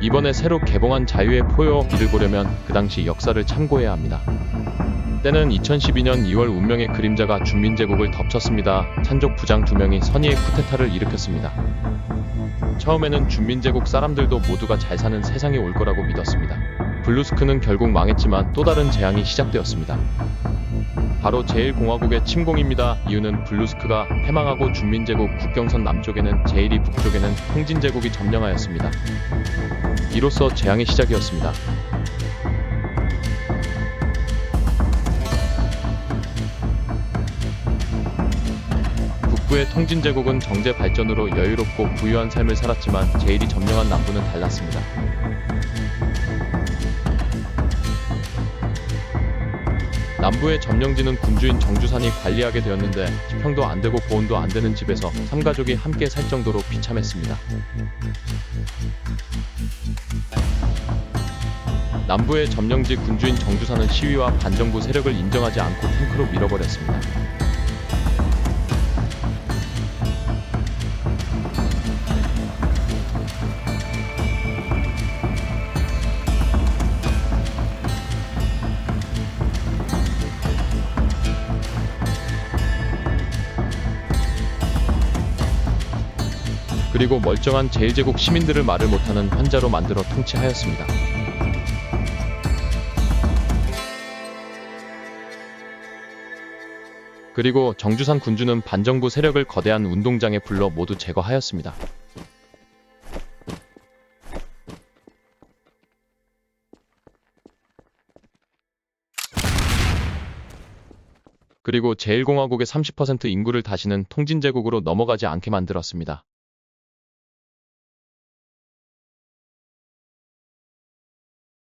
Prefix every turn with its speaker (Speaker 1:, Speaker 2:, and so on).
Speaker 1: 이번에 새로 개봉한 자유의 포효 이를 보려면 그 당시 역사를 참고해야 합니다. 때는 2012년 2월 운명의 그림자가 준민제국을 덮쳤습니다. 찬족 부장 두 명이 선의의 쿠데타를 일으켰습니다. 처음에는 준민제국 사람들도 모두가 잘 사는 세상이 올 거라고 믿었습니다. 블루스크는 결국 망했지만 또 다른 재앙이 시작되었습니다. 바로 제1공화국의 침공입니다. 이유는 블루스크가 패망하고 준민제국 국경선 남쪽에는 제1이 북쪽에는 통진제국이 점령하였습니다. 이로써 재앙의 시작이었습니다. 북부의 통진제국은 정제 발전으로 여유롭고 부유한 삶을 살았지만 제1이 점령한 남부는 달랐습니다. 남부의 점령지는 군주인 정주산이 관리하게 되었는데 지평도 안 되고 보온도 안 되는 집에서 삼가족이 함께 살 정도로 비참했습니다. 남부의 점령지 군주인 정주산은 시위와 반정부 세력을 인정하지 않고 탱크로 밀어버렸습니다. 그리고 멀쩡한 제1제국 시민들을 말을 못하는 환자로 만들어 통치하였습니다. 그리고 정주산 군주는 반정부 세력을 거대한 운동장에 불러 모두 제거하였습니다. 그리고 제1공화국의 30% 인구를 다시는 통진제국으로 넘어가지 않게 만들었습니다.